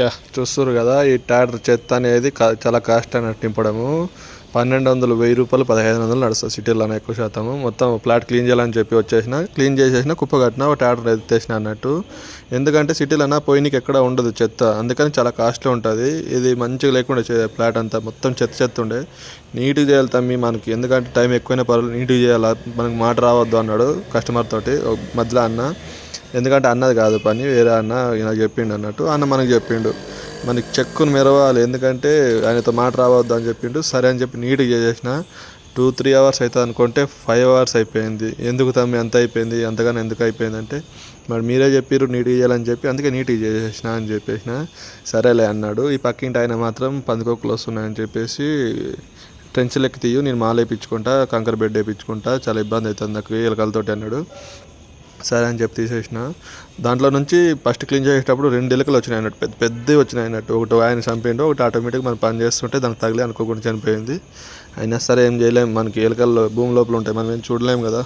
Yeah చూస్తారు కదా ఈ ట్రాక్టర్ చెత్త అనేది చాలా కాస్ట్ అన్నట్టు నింపడము. పన్నెండు వందలు వెయ్యి రూపాయలు పదహైదు వందలు నడుస్తుంది సిటీలోనే ఎక్కువ శాతం మొత్తం ఫ్లాట్ క్లీన్ చేయాలని చెప్పి వచ్చేసిన క్లీన్ చేసేసిన కుప్ప కట్టిన ఒక ట్రాక్టర్ ఎత్తేసిన అన్నట్టు. ఎందుకంటే సిటీలోన పోయినకి ఎక్కడ ఉండదు చెత్త. అందుకని చాలా కాస్ట్లీ ఉంటుంది. ఇది మంచిగా లేకుండా ఫ్లాట్ అంతా మొత్తం చెత్త చెత్త ఉండే. నీట్గా చేయాలి తమ్మి మనకి. ఎందుకంటే టైం ఎక్కువైనా పర్వాలేదు. నీట్గా చేయాలి? మనకి మాట రావద్దు అన్నాడు కస్టమర్ తోటి మధ్యలో అన్న. ఎందుకంటే అన్నది కాదు పని వేరే అన్న నాకు చెప్పిండు అన్నట్టు అన్న మనకు చెప్పిండు. మనకి చెక్కును మెరవాలి ఎందుకంటే ఆయనతో మాట రావద్దు అని చెప్పిండు. సరే అని చెప్పి నీట్గా చేసేసిన. టూ త్రీ అవర్స్ అవుతుంది అనుకుంటే ఫైవ్ అవర్స్ అయిపోయింది. ఎందుకు తమ్మి అంత అయిపోయింది అంతగానో ఎందుకు అయిపోయింది అంటే మరి మీరే చెప్పారు నీట్గా చేయాలని చెప్పి అందుకే నీట్గా చేసేసిన అని చెప్పేసిన. సరేలే అన్నాడు. ఈ పక్కింటి ఆయన మాత్రం పందికొక్కులు వస్తున్నాయని చెప్పేసి ట్రెంచ్ లెక్క తీయు నేను మాల వేయించుకుంటా కంకర బెడ్ వేయించుకుంటా చాలా ఇబ్బంది అవుతుంది నాకు ఎలకలతోటి అన్నాడు. సరే అని చెప్పి తీసేసిన. దాంట్లో నుంచి ఫస్ట్ క్లీన్ చేసేటప్పుడు రెండు ఎలుకలు వచ్చినాయి అన్నట్టు. పెద్ద పెద్దవి వచ్చినాయి అన్నట్టు. ఒకటి ఆయన చంపిండు ఒకటి ఆటోమేటిక్ మనం పని చేస్తుంటే దానికి తగిలి అనుకోకుండా చనిపోయింది. అయినా సరే ఏం చేయలేం మనకి ఎలుకల్లో భూమి లోపల ఉంటాయి మనం ఏం చూడలేం కదా.